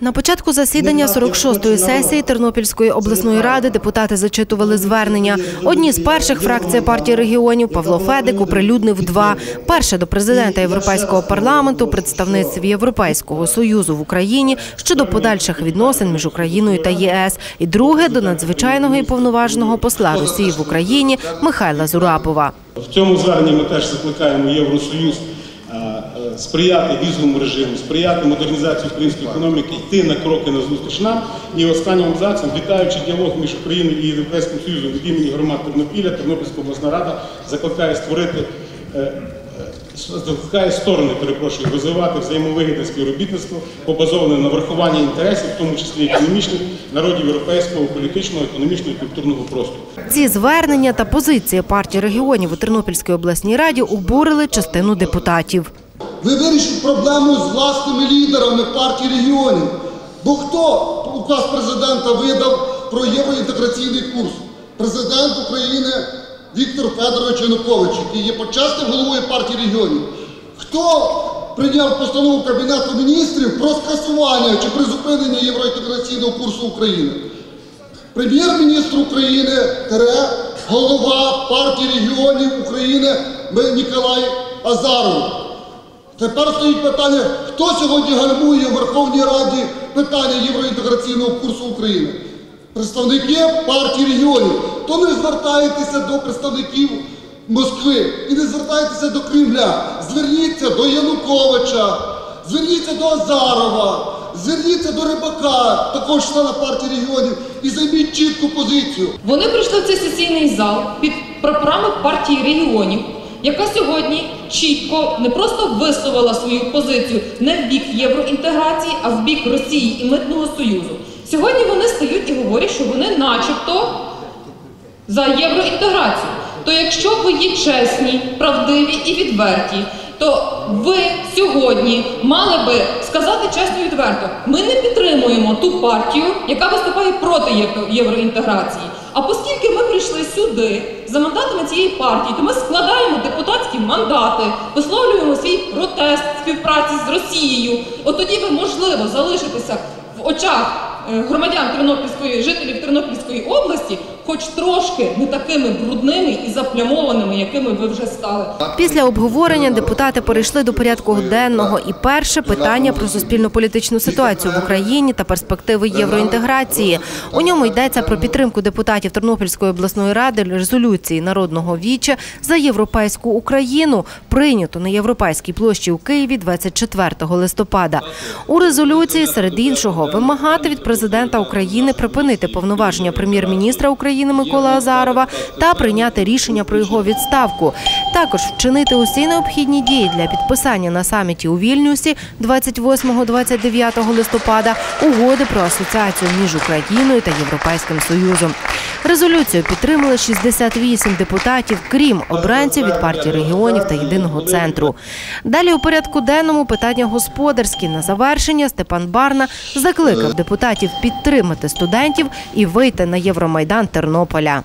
На початку засідання 46-ї сесії Тернопільської обласної ради депутати зачитували звернення. Одні з перших фракція партії регіонів Павло Федик оприлюднив два: перше до президента Європейського парламенту, представництв Європейського союзу в Україні щодо подальших відносин між Україною та ЄС, і друге до надзвичайного і повноваженого посла Росії в Україні Михайла Зурабова. В цьому зверненні ми теж закликаємо Євросоюз сприяти візовому режиму, сприяти модернізації української економіки, йти на кроки на зустріч нам. І останнім абзацем, вітаючи діалог між Україною і Європейським Союзом від імені громад Тернопіля, Тернопільська обласна рада закликає створити. е, е, Закликає сторони, перепрошую, розвивати взаємовигідне співробітництво, побазоване на врахуванні інтересів, в тому числі економічних, народів європейського, політичного, економічного і культурного простору. Ці звернення та позиції партії регіонів у Тернопільській обласній раді обурили частину депутатів. Ви вирішіть проблему з власними лідерами партії регіонів. Бо хто указ президента видав про євроінтеграційний курс? Президент України Віктор Федорович Янукович, який є почесним головою партії регіонів. Хто прийняв постанову Кабінету міністрів про скасування чи призупинення євроінтеграційного курсу України? Прем'єр-міністр України, тере, голова партії регіонів України Ніколай Азаров. Тепер стоїть питання, хто сьогодні гальмує в Верховній Раді питання євроінтеграційного курсу України? Представники партії регіонів. То не звертаєтеся до представників Москви і не звертайтеся до Кремля. Зверніться до Януковича, зверніться до Азарова, зверніться до Рибака, також члена партії регіонів, і займіть чітку позицію. Вони прийшли в цей сесійний зал під прапорами партії регіонів, яка сьогодні чітко не просто висловила свою позицію не в бік євроінтеграції, а в бік Росії і Митного Союзу. Сьогодні вони стають і говорять, що вони начебто за євроінтеграцію. То якщо ви є чесні, правдиві і відверті, то ви сьогодні мали би сказати чесно і відверто, ми не підтримуємо ту партію, яка виступає проти євроінтеграції. А оскільки ми прийшли сюди за мандатами цієї партії, то ми складаємо депутатські мандати, висловлюємо свій протест співпраці з Росією. От тоді ви можливо залишитеся в очах е, громадян Тернопільської жителів Тернопільської області, хоч трошки не такими брудними і заплямованими, якими ви вже стали. Після обговорення депутати перейшли до порядку денного. І перше питання про суспільно-політичну ситуацію в Україні та перспективи євроінтеграції. У ньому йдеться про підтримку депутатів Тернопільської обласної ради резолюції народного віча за європейську Україну, прийнято на європейській площі у Києві 24 листопада. У резолюції серед іншого вимагати від президента України припинити повноваження прем'єр-міністра України Миколи Азарова та прийняти рішення про його відставку. Також вчинити усі необхідні дії для підписання на саміті у Вільнюсі 28-29 листопада угоди про асоціацію між Україною та Європейським Союзом. Резолюцію підтримали 68 депутатів, крім обранців від партії регіонів та єдиного центру. Далі у порядку денному питання господарські. На завершення Степан Барна закликав депутатів підтримати студентів і вийти на Євромайдан Тернополя.